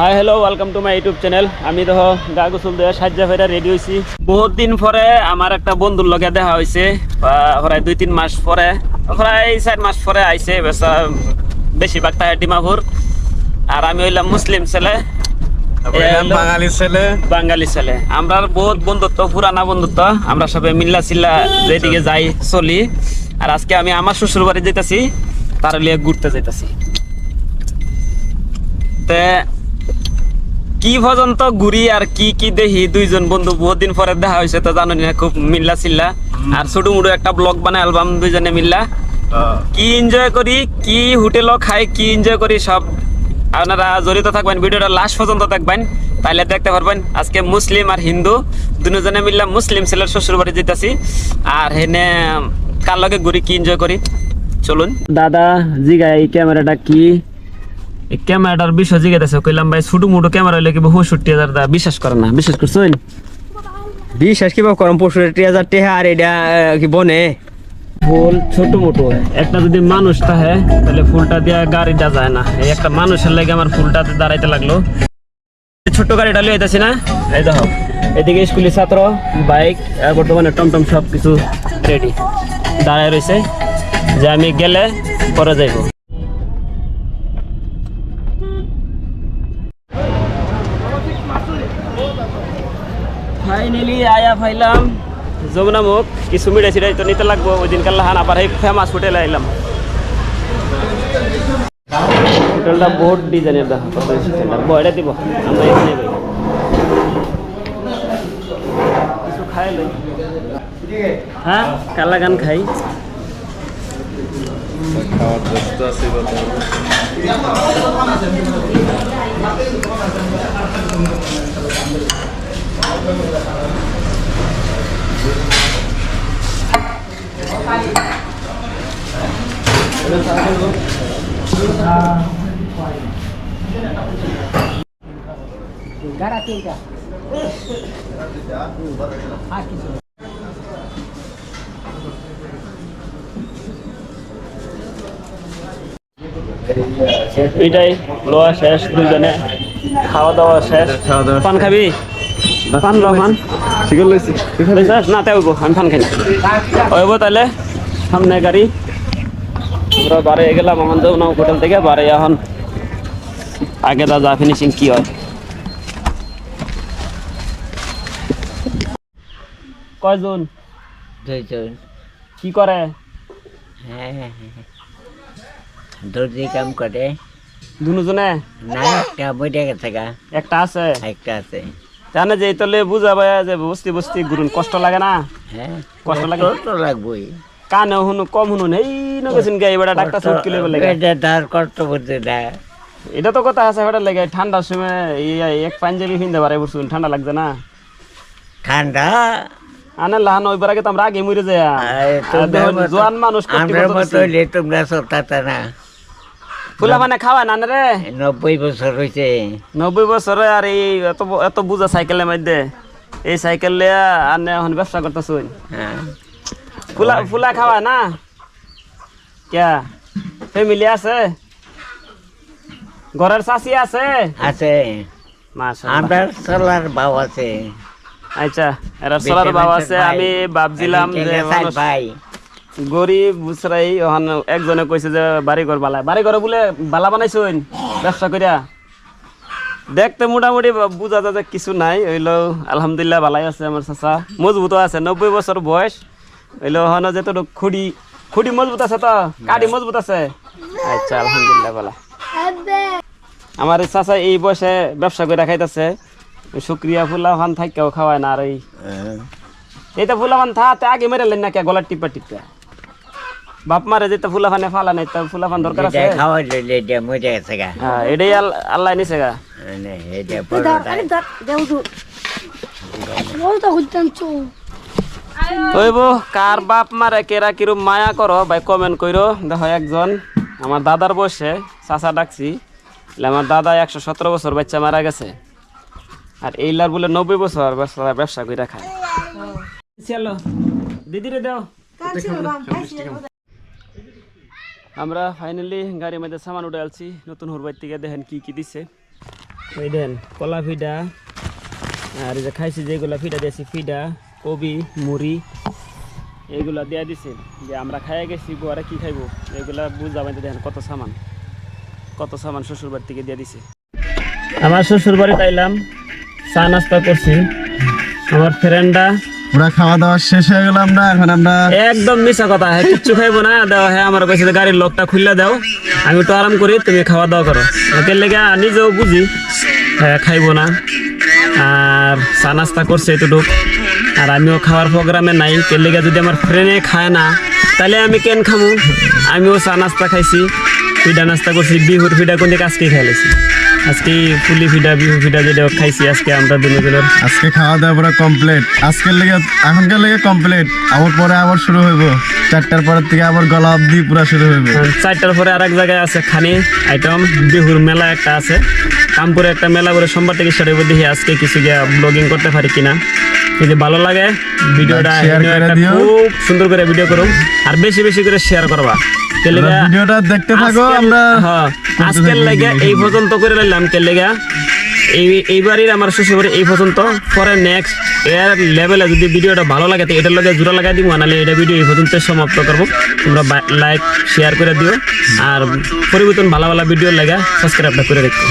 Hi hello welcome to my YouTube channel আমি তো গা গোসল দেওয়া সাজ্জা ফেরা রেডি হয়েছি বহুত দিন পরে আমার একটা বন্ধুর লগে দেখা হয়েছে প্রায় দুই তিন মাস পরে প্রায় চার মাস পরে আইছে বেসা বেশিরভাগ টাকা ডিমাপুর। আর আমি হইলাম মুসলিম ছেলে। বাঙালি ছেলে। বাঙালি ছেলে। আমরা বহুত বন্ধুত্ব পুরানা বন্ধুত্ব আমরা সবাই মিল্লা চিল্লা যেদিকে যাই চলি। আর আজকে আমি আমার শ্বশুর বাড়ি যেতেছি তার লিয়ে ঘুরতে যেতেছি তে কি পর্যন্ত ঘুরি আর কি কি দেখি দুইজন বন্ধু বহুত দিন পরে দেখা হয়েছে তো জানো না খুব মিল্লা চিল্লা। আর ছোট মুড়ো একটা ব্লগ বানায় অ্যালবাম দুইজনে মিল্লা। কি এনজয় করি কি হোটেলও খাই কি এনজয় করি সব আপনারা জড়িত থাকবেন ভিডিওটা লাস্ট পর্যন্ত দেখবেন তাহলে দেখতে পারবেন আজকে মুসলিম আর হিন্দু দুজনে মিললে মুসলিম ছেলের শ্বশুর বাড়ি যেতেছি আর হেনে কার লগে ঘুরি কি এনজয় করি চলুন। দাদা জিগা এই ক্যামেরাটা কি? ক্যামেরাটার বিষয় জিজ্ঞাসা কইলাম ভাই ছোট মোটো ক্যামেরা হইলে কি বহু সত্যি হাজার দা? বিশ্বাস করে না বিশ্বাস করছেন বিশ্বাস কিবা করম পঁয়ষট্টি হাজার টেহা আর এটা কি বনে? ফুল ছোট মোটো। একটা যদি মানুষ থাকে তাহলে ফুলটা দিয়ে গাড়িটা যায় না। এই একটা মানুষের লাগে আমার ফুলটা দাঁড়াইতে লাগল। ছোট্ট গাড়িটা লিয়ে আইতাছি না? এই দেখো এদিকে স্কুলের ছাত্র বাইক আর বর্তমানে টমটম সব কিছু রেডি দাঁড়ায় রয়েছে যে আমি গেলে পরে যাইব। ফাইনালি আয়া ফাইলাম যমুনা মুখ, কিছু মিড়ে ছিড়ে তো নিতে লাগবো ওই দিন কাল্লা হান আবার এই ফেমাস হোটেলে আইলাম। হোটেলটা বহুত ডিজাইনের দেখা, কত দিব। আমরা এখানে কিছু খাই লই। হ্যাঁ কালা গান খাই। এইটাই লোয়া শেষ দুজনে খাওয়া দাওয়া শেষ। খাওয়া দাওয়া পান খাবি? পান ঠিক লইছি। না তাই আমি পান খাই না। হইব তাহলে সামনে গাড়ি। আমরা বারে গেলাম আমার যাব না হোটেল থেকে বারে এখন আগে দা যা ফিনিশিং কি হয়। কয়জন? দুইজন। কি করে? হ্যাঁ দর্জি কাম করে। দুজনে? না একটা বইটা গেছে গা। একটা আছে? একটা আছে। জানে যে তাহলে বুঝাবে যে বস্তি বস্তি ঘুরুন কষ্ট লাগে না? হ্যাঁ কষ্ট লাগে? তো লাগবই। কানে হুনু কম হুনুন এই নগেছেন গাই বেড়া ডাক্তার সুট কিলে বলে এটা তার কষ্ট করতে এটা তো কথা আছে বেটা লাগে ঠান্ডার সময় এই এক পাঞ্জাবি পিনতে পারে বুঝছুন ঠান্ডা লাগছে না। ঠান্ডা? আনে লাহান ওইবার আগে তো আমরা আগে মরে আর তোমরা মতো- জোয়ান মানুষ আমরা মতো তোমরা সপ্তাহটা না। ফুলা মানে খাওয়ায় না রে? নব্বই বছর হয়েছে নব্বই বছরে আর এই এত এত বুঝা সাইকেলের মধ্যে। এই সাইকেল লিয়া আনে এখন ব্যবসা করতেছুন। হ্যাঁ। ফুলা ফুলা খাওয়ায় না? ক্যা? ফ্যামিলি আছে? ঘরের চাষি আছে? আছে। আমরা সোলার বাউ আছে। আচ্ছা এরা সোলার বাবা আছে। আমি ভাবছিলাম যে ভাই। গরিব বুসরাই ওখান একজনে কইছে যে বাড়ি ঘর বালা। বাড়ি ঘরে বলে বালা বানাইছুন ব্যবসা করিয়া দেখতে মোটামুটি বুঝা যায় যে কিছু নাই। হইল আলহামদুলিল্লাহ ভালাই আছে আমার চাচা। মজবুত আছে। নব্বই বছর বয়স। খুঁড়ি খুঁড়ি মজবুত আছে তো কাঠি মজবুত আছে। আচ্ছা আলহামদুলিল্লাহ ভালা আমার এই চাচা এই বয়সে ব্যবসা করে খাইতেছে। শুক্রিয়া ফুলা ফান থাকেও খাওয়ায় না আর এই। এইটা ফুলা ফান থাকতে আগে মেরে লেন না কে গলার টিপা টিপা। বাপ মারে যেটা ফুলা ফানে ফালা নাই তা ফুলা ফান দরকার আছে। খাওয়া লইলে এটা মজা গেছে গা। হ্যাঁ এটাই আল্লাহ নিছে গা। মানে এটা বড়টা ওইব কার বাপ মারে কেরা কিরম মায়া করো ভাই কমেন্ট কইরো। দেখো একজন আমার দাদার বসে চাচা ডাকছি আমার দাদা একশো সতেরো বছর বাচ্চা মারা গেছে। আর এইলার বলে নব্বই বছর ব্যবসা- ব্যবসা করে খায়। চলো দিদিরে দাও। আমরা ফাইনালি গাড়ির মধ্যে সামান উঠে আলছি নতুন হুরবাই থেকে দেখেন কি কি দিছে। ওই দেন কলা ফিডা আর যে খাইছি যেগুলা ফিডা দিয়েছি ফিডা। কবি মুড়ি এগুলা দিয়া দিছে। যে আমরা খাইয়া গেছি গোয়ারে কি খাইবো? এগুলা বুঝাবেন দেখেন কত সামান। কত সামান শ্বশুর বাড়ি থেকে দিয়ে দিছে। আমার শ্বশুর বাড়ি পাইলাম চা নাস্তা করছি। আমার ফ্রেন্ডরা পুরা খাওয়া দাওয়া শেষ হয়ে গেল আমরা এখন আমরা একদম মিশা কথা হ্যাঁ কিচ্ছু খাইবো না দাও হ্যাঁ আমার কাছে গাড়ির লকটা খুললে দাও আমি একটু আরাম করি তুমি খাওয়া দাওয়া করো। এর লেগে নিজেও বুঝি হ্যাঁ খাইবো না। আর চা নাস্তা করছে এতটুক। আর আমিও খাওয়ার প্রোগ্রামে নাই। এর লেগে যদি আমার ফ্রেন্ডে খায় না, তাহলে আমি কেন খামু? আমিও চা নাস্তা খাইছি ফিডা নাস্তা করছি, বিহুর ফিডা কোন দিকে আজকে খাইলেছি আজকে পুলি ফিডা বিহু ফিডা যেটা খাইছি আজকে আমরা দুজনের। আজকে খাওয়া দাওয়া পুরো কমপ্লিট আজকের লেগে এখনকার লেগে কমপ্লিট আবার পরে আবার শুরু হইব। চারটার পরের থেকে আবার গলা অবধি পুরো শুরু হইব। চারটার পরে আর এক জায়গায় আছে খানি আইটেম বিহুর মেলা একটা আছে। কামপুরে একটা মেলা করে সোমবার থেকে হইব। দেখি আজকে কিছু গিয়া ব্লগিং করতে পারি কিনা। যদি ভালো লাগে ভিডিওটা। খুব সুন্দর করে ভিডিও করো। আর বেশি বেশি করে শেয়ার করবা। ভিডিওটা দেখতে থাকো আমরা হ্যাঁ, আজকের লাগে এই পর্যন্ত করে লাইলাম। কে লেগা? এই, এইবারের আমার শ্বশুরবাড়ি এই পর্যন্ত। পরে নেক্সট এর লেভেলে যদি ভিডিওটা ভালো লাগে, তো এটার লগে জোড়া লাগাই দিব, নাহলে এটা ভিডিও এই পর্যন্ত সমাপ্ত করব। তোমরা লাইক শেয়ার করে দিও। আর পরিবর্তন ভালো ভালো ভিডিও লাগা সাবস্ক্রাইবটা করে রেখো।